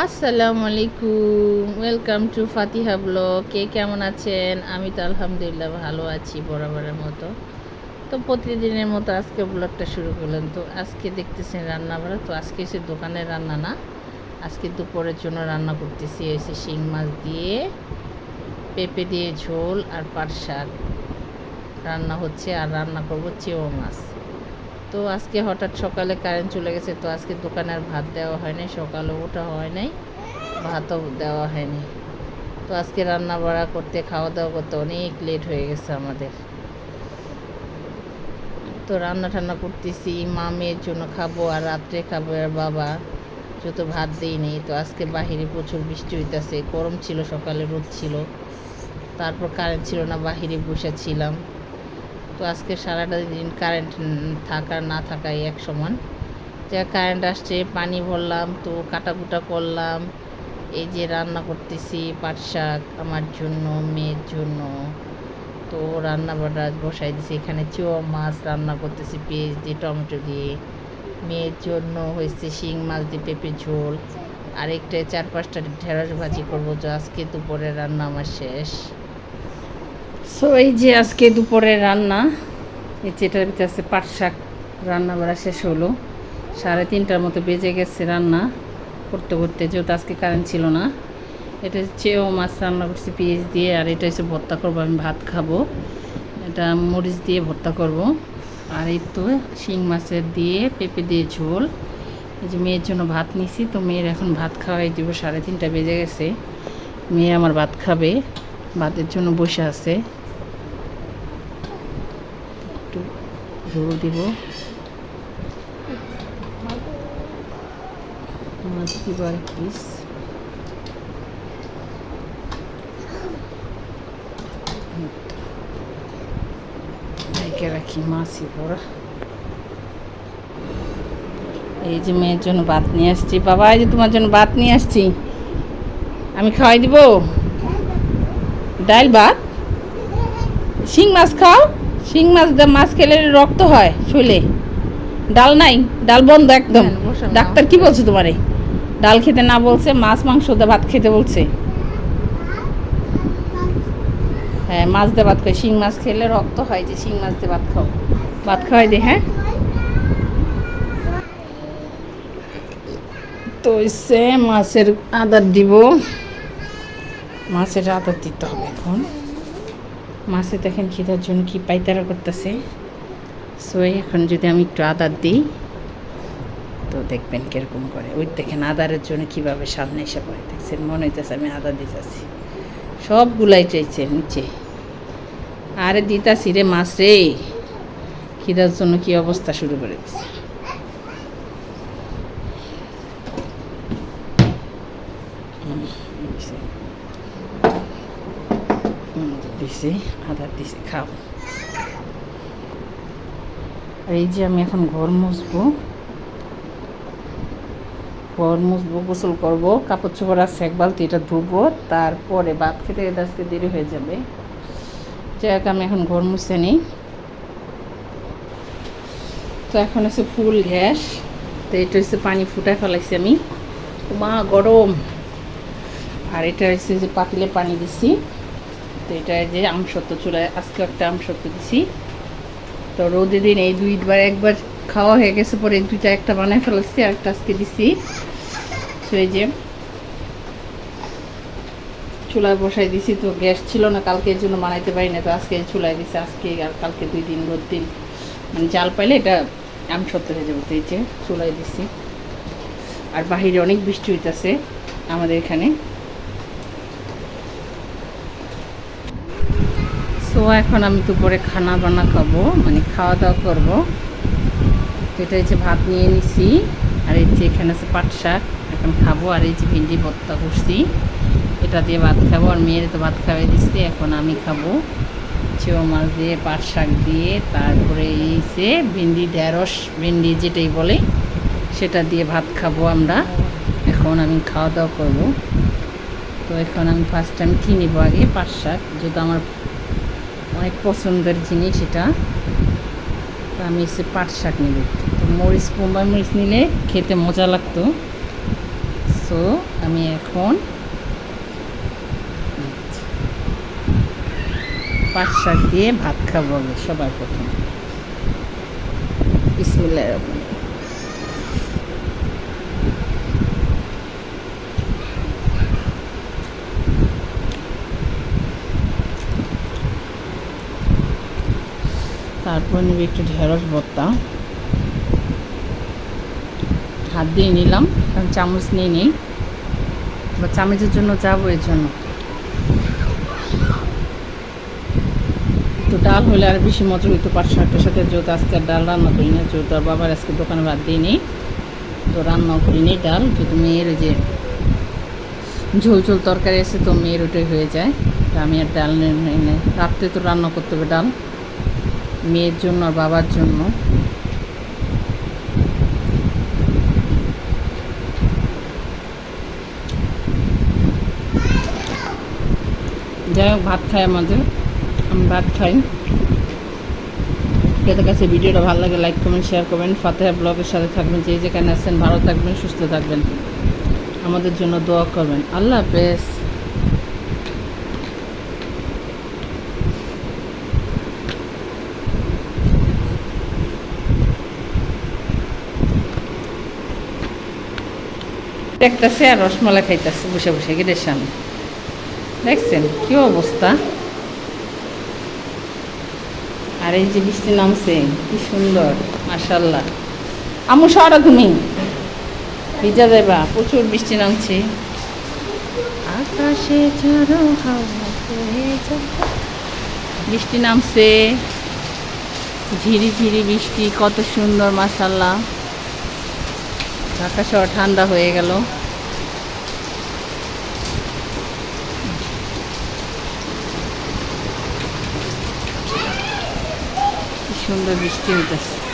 আসসালামু আলাইকুম welcome to Fatiha blog কে কেমন আছেন? আমি তো আলহামদুলিল্লাহ ভালো আছি বরাবরের মতো। তো প্রতিদিনের মতো আজকে ব্লগটা শুরু করলেন তো আজকে দেখতেছেন রান্না বাড়া। তো আজকে এসে দোকানের রান্না না। আজকে দুপুরের জন্য রান্না করতেছি এসে শিং মাছ দিয়ে, পেঁপে দিয়ে ঝোল আর পাট শাক। রান্না হচ্ছে আর রান্না করব চেও মাছ। তো আজকে হঠাৎ সকালে কারেন্ট চলে গেছে, তো আজকে দোকানে আর ভাত দেওয়া হয় নাই, সকালে ওঠা হয় নাই, ভাতও দেওয়া হয়নি। তো আজকে রান্না বাড়া করতে, খাওয়া দাওয়া করতে অনেক লেট হয়ে গেছে আমাদের। তো রান্না টান্না করতেছি, মা মেয়ের জন্য খাব আর রাত্রে খাব আর বাবা যত ভাত দিই নেই, তো আজকে বাহিরে প্রচুর বৃষ্টি হইতেছে, গরম ছিল, সকালে রোদ ছিল, তারপর কারেন্ট ছিল না, বাহিরে বসে ছিলাম। তো আজকে সারাটা দিন কারেন্ট থাকা, না থাকাই এক সমান। যা কারেন্ট আসছে, পানি ভরলাম, তো কাটাকুটা করলাম। এই যে রান্না করতেছি, পাট শাক আমার জন্য, মেয়ের জন্য। তো রান্না বাড়া বসাই দিছি। এখানে চুয়া মাছ রান্না করতেছি, পেঁয়াজ দিয়ে, টমেটো দিয়ে। মেয়ের জন্য হয়েছে শিং মাছ দিয়ে, পেঁপে ঝোল। আরেকটা চার পাঁচটা ঢেঁড়স ভাজি করব। তো আজকে দুপুরে রান্না আমার শেষ। সো এই যে আজকে দুপুরে রান্না, এই যেটার ভিতরে আছে পাট শাক, রান্না বাড়া শেষ হলো। সাড়ে তিনটার মতো বেজে গেছে রান্না করতে করতে, যেহেতু আজকে কারেন্ট ছিল না। এটা চেয়েও মাছ রান্না করছি পেঁয়াজ দিয়ে, আর এটা হচ্ছে ভর্তা করব, আমি ভাত খাব। এটা মরিচ দিয়ে ভর্তা করব। আর এই তো শিং মাছের দিয়ে পেঁপে দিয়ে ঝোল। এই যে মেয়ের জন্য ভাত নিছি, তো মেয়ের এখন ভাত খাওয়াই দিব, সাড়ে তিনটা বেজে গেছে। মেয়ে আমার ভাত খাবে, ভাতের জন্য বসে আছে একটু ঝোল দিব। মাছ দিব আর পিস রাখি মাছই পড়া এই যে মেয়ের জন্য ভাত নিয়ে আসছি। বাবা, এই যে তোমার জন্য ভাত নিয়ে আসছি। আমি খাওয়াই দিব? ডাল ভাত? শিং মাছ খাও? শিং মাছ দা- মাছ খেলে রক্ত হয় শৈলে। ডাল নাই ডাল বন্ধ একদম। ডাক্তার কি বলছে তোমারে? ডাল খেতে না বলছে মাছ মাংস দিয়ে ভাত খেতে বলছে। হ্যাঁ মাছ দিয়ে ভাত খাই শিং মাছ খেলে রক্ত হয় যে শিং মাছ দিয়ে ভাত খাও। ভাত খাওয়াই দে হ্যাঁ? তো হচ্ছে মাছের আদার দিব। মাছের আদার দিতে হবে এখন। মাছে দেখেন খিদার জন্য কি পাইতারা করতেছে। সো এখন যদি আমি একটু আদার দিই, তো দেখবেন কীরকম করে। ওই দেখেন আদারের জন্য কীভাবে সামনে এসে পড়ে। দেখছেন, মনে হইতেছে আমি আদা দিতেছি। সবগুলাই চাইছে নিচে। আরে দিতাছি রে মাছ রে। খিদার জন্য কি অবস্থা শুরু করে দিচ্ছে দিছি, আদা দিছি, খাও। আর এই যে আমি এখন ঘর মুছবো। ঘর মুছবো, গোসল করব, কাপড় চোপড় আছে, এক বালতি এটা ধুবো, তারপরে ভাত খেতে আজকে দেরি হয়ে যাবে। যাই হোক, আমি এখন ঘর মুছে নিই। তো এখন হচ্ছে ফুল গ্যাস, তো এটা হচ্ছে পানি ফুটায় ফেলাইছি আমি। মা গরম! আর এটা হচ্ছে যে পাতিলে পানি দিছি। তো এটা যে আমসত্ব চুলায় আজকে একটা আমসত্ব দিছি। তো রোদে দিন এই দুইবার, একবার খাওয়া হয়ে গেছে পরে দুইটা, একটা বানায় ফেলাচ্ছি আর একটা আজকে দিছি। তো এই যে চুলায় বসাই দিছি, তো গ্যাস ছিল না কালকে এর জন্য বানাইতে পারি না তো আজকে চুলায় দিছি, আজকে আর কালকে দুই দিন রোদ দিন। মানে জাল পাইলে এটা আম সত্য হয়ে যাবে, তো এই যে চুলায় দিছি। আর বাহিরে অনেক বৃষ্টি হইতেছে আমাদের এখানে। এখন আমি দুপুরে খানা বানা খাব মানে খাওয়া দাওয়া করব। এটা হচ্ছে ভাত নিয়ে নিছি, আর এই যে এখানে আছে পাট শাক, এখন খাব, আর এই যে ভিন্ডি ভর্তা করছি। এটা দিয়ে ভাত খাব, আর মেয়ের তো ভাত খাওয়াই দিচ্ছি, এখন আমি খাব। চেও মাছ দিয়ে, পাট শাক দিয়ে, তারপরে এই যে ভিন্ডি ঢেঁড়স, ভিন্ডি যেটাই বলে, সেটা দিয়ে ভাত খাব আমরা। এখন আমি খাওয়া দাওয়া করব। তো এখন আমি ফার্স্ট টাইম কি নিবো আগে? পাট শাক, যেহেতু আমার অনেক পছন্দের জিনিস এটা। তো আমি এসে পাট শাক নেব। তো মরিচ বোম্বাই মরিচ নিলে খেতে মজা লাগতো। সো আমি এখন পাট শাক দিয়ে ভাত খাব সবার প্রথম। বিসমিল্লাহ রহমান নিবি একটু ঢেঁড়স ভর্তা। হাত দিয়ে নিলাম, কারণ চামচ নিয়ে নিই। বা চামচের জন্য যাব এর জন্য। তো ডাল হলে আর বেশি মজা হইতো পাঁচ শাকটার সাথে যেহেতু আজকে আর ডাল রান্না করি না, যেহেতু আর বাবার আজকে দোকানে বাদ দিয়ে নিই, তো রান্নাও করি নি ডাল, যেহেতু মেয়ের যে ঝোল ঝোল তরকারি আছে, তো মেয়ের ওটাই হয়ে যায়। আমি আর ডাল রাত্রে তো রান্না করতে হবে ডাল। মেয়ের জন্য আর বাবার জন্য। যাই হোক, ভাত খাই আমাদের। আমি ভাত খাই। আপনাদের কাছে ভিডিওটা ভালো লাগে লাইক কমেন্ট শেয়ার করবেন। ফাতেহা ব্লগের সাথে থাকবেন, যে যেখানে আছেন, ভালো থাকবেন, সুস্থ থাকবেন। আমাদের জন্য দোয়া করবেন। আল্লাহ হাফেজ। দেখতেছে আর রসমালাই খাইতেছে, বসে বসে গেটের সামনে দেখছেন কি অবস্থা? আর এই যে বৃষ্টি নামছে, কি সুন্দর মাশাল্লাহ আমু সরা তুমি ভিজা দেবা প্রচুর বৃষ্টি নামছে। আকাশে। বৃষ্টি নামছে। ঝিরি ঝিরি বৃষ্টি, কত সুন্দর মাশাল্লাহ ঢাকা শহর ঠান্ডা হয়ে গেল। সুন্দর বৃষ্টি হইতেছে।